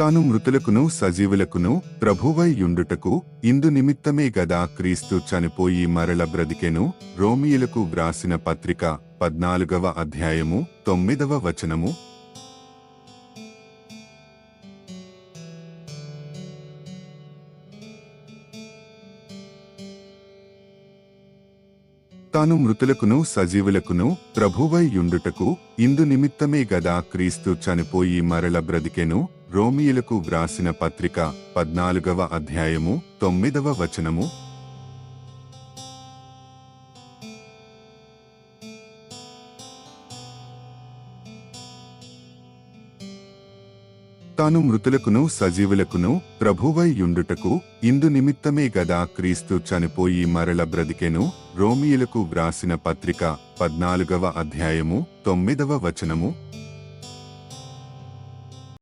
తాను మృతులకును సజీవులకును ప్రభువై యుండుటకు ఇందు నిమిత్తమే గదా క్రీస్తు చనిపోయి మరల బ్రతికెను. రోమియులకు వ్రాసిన పత్రిక పద్నాలుగవ అధ్యాయము తొమ్మిదవ వచనము. తాను మృతులకును సజీవులకును ప్రభువై యుండుటకు ఇందు నిమిత్తమే గదా క్రీస్తు చనిపోయి మరల బ్రతికెను. రోమియులకు వ్రాసిన పత్రిక పద్నాలుగవ అధ్యాయము తొమ్మిదవ వచనము. తాను మృతులకును సజీవులకును ప్రభువై యుండుటకు ఇందు నిమిత్తమే గదా క్రీస్తు చనిపోయి మరల బ్రతికెను. రోమియులకు వ్రాసిన పత్రిక పద్నాలుగవ అధ్యాయము తొమ్మిదవ వచనము.